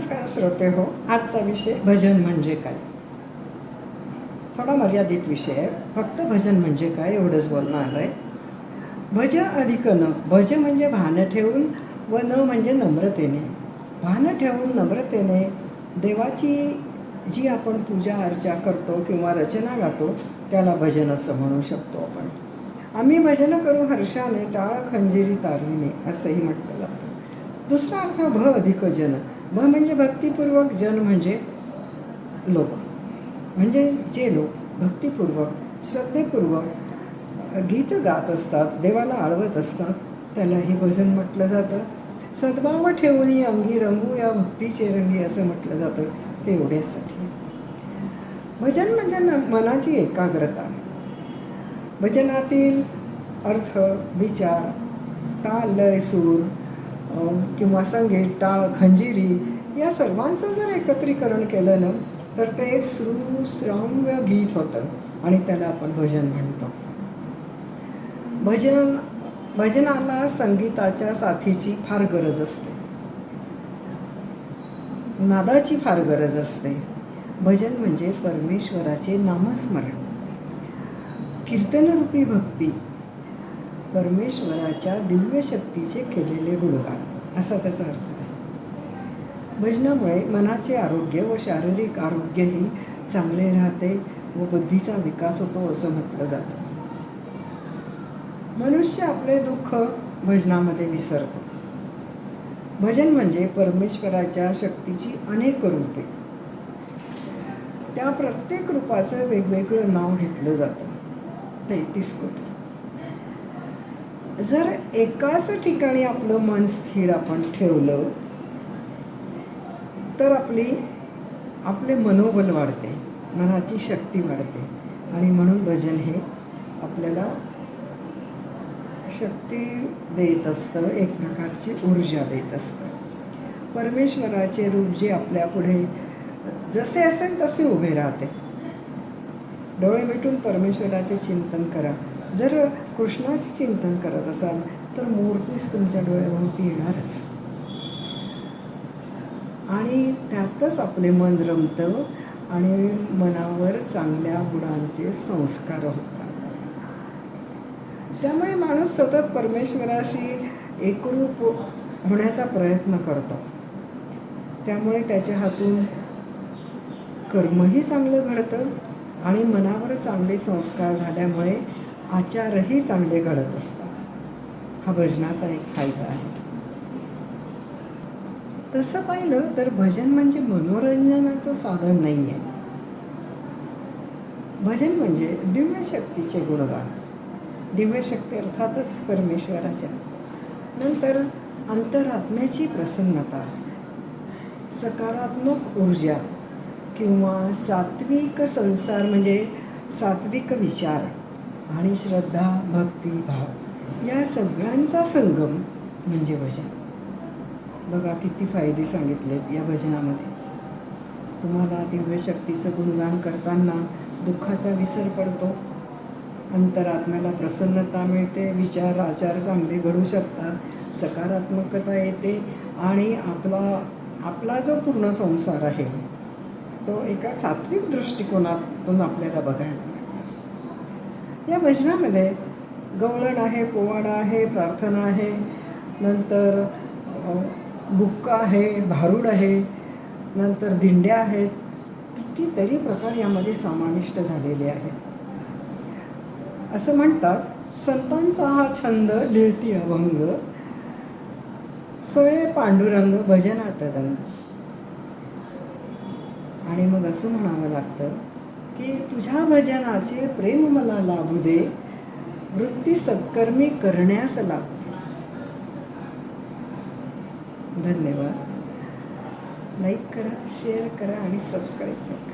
नमस्कार श्रोते हो आजचा विषय भजन म्हणजे काय? थोडा मर्यादित विषय आहे. फक्त भजन म्हणजे काय एवढंच बोलणार आहे. भज अधिक न भज म्हणजे भान ठेवून व न म्हणजे नम्रतेने. भान ठेवून नम्रतेने देवाची जी आपण पूजा अर्चा करतो किंवा रचना गातो त्याला भजन असं म्हणू शकतो आपण. आम्ही भजन करू हर्षाने टाळ खंजिरी तारीने असंही म्हटलं जातं. दुसरा अर्थ भ अधिक जन. भ म्हणजे भक्तिपूर्वक जन म्हणजे लोक. म्हणजे जे लोक भक्तिपूर्वक श्रद्धेपूर्वक गीत गात असतात देवाला आळवत असतात त्यालाही भजन म्हटलं जातं. सद्भाव ठेवून अंगी रंगू या भक्तीचे रंगी असं म्हटलं जातं ते एवढ्यासाठी. भजन म्हणजे मनाची एकाग्रता. भजनातील अर्थ विचार ताल लय सूर किंवा संगीत टाळ खंजिरी या सर्वांचं जर एकत्रीकरण केलं ना तर ते एक श्राव्य गीत होतं आणि त्याला आपण भजन म्हणतो. भजन भजनाला संगीताच्या साथीची फार गरज असते. नादाची फार गरज असते. भजन म्हणजे परमेश्वराचे नामस्मरण. कीर्तनरूपी भक्ती परमेश्वराच्या दिव्य शक्तीचे केलेले गुणगान. असा त्याचा अर्थ आहे. भजनामुळे मनाचे आरोग्य व शारीरिक आरोग्यही चांगले राहते व बुद्धीचा विकास होतो असं म्हटलं जातं. मनुष्य आपले दुःख भजनामध्ये विसरतो. भजन म्हणजे परमेश्वराच्या शक्तीची अनेक रूपे. त्या प्रत्येक रूपाचं वेगवेगळं नाव घेतलं जातं. तेहतीस कोटी. जर एकाच ठिकाणी आपलं मन स्थिर आपण ठेवलं तर आपली आपले मनोबल वाढते मनाची शक्ती वाढते. आणि म्हणून भजन हे आपल्याला शक्ती देत असतं एक प्रकारची ऊर्जा देत असतं. परमेश्वराचे रूप जे आपल्या पुढे जसे असेल तसे उभे राहते. डोळे मिटून परमेश्वराचे चिंतन करा. जर कृष्णाचे चिंतन करत असाल तर मूर्तीच तुमच्या डोळ्याभोवती येणारच. आणि त्यातच आपले मन रमतं आणि मनावर चांगल्या गुणांचे संस्कार होतात. त्यामुळे माणूस सतत परमेश्वराशी एकरूप होण्याचा प्रयत्न करतो. त्यामुळे त्याच्या हातून कर्मही चांगलं घडतं आणि मनावर चांगले संस्कार झाल्यामुळे आचारही चांगले घडत असतात. हा भजनाचा एक फायदा आहे. तसं पाहिलं तर भजन म्हणजे मनोरंजनाचं साधन नाही आहे भजन म्हणजे दिव्यशक्तीचे गुणगान. दिव्यशक्ती अर्थातच परमेश्वराच्या. नंतर अंतरात्म्याची प्रसन्नता. सकारात्मक ऊर्जा किंवा सात्विक संसार म्हणजे सात्विक विचार. आणि श्रद्धा भक्ती भाव या सगळ्यांचा संगम म्हणजे भजन. बघा किती फायदे सांगितलेत या भजनामध्ये. तुम्हाला दिव्य शक्तीचं गुणगान करताना दुःखाचा विसर पडतो. अंतरात्म्याला प्रसन्नता मिळते विचार आचार चांगले घडू शकतात सकारात्मकता येते आणि आपला आपला जो पूर्ण संसार आहे तो एका सात्विक दृष्टिकोनातून आपल्याला बघायला मिळतो. या भजनामध्ये गवळण आहे पोवाडा आहे प्रार्थना आहे नंतर बुक्का आहे भारूड आहे नंतर दिंड्या आहेत. कितीतरी प्रकार यामध्ये समाविष्ट झालेले आहेत. असं म्हणतात संतांचा हा छंद लिहिती अभंग सोये पांडुरंग भजनात दंग आणि मग असं म्हणावं लागतं की तुझ्या भजनाचे प्रेम मला लाभू दे वृत्ती सत्कर्मी करण्यास लागते धन्यवाद. लाईक करा शेअर करा आणि सबस्क्राईब करा.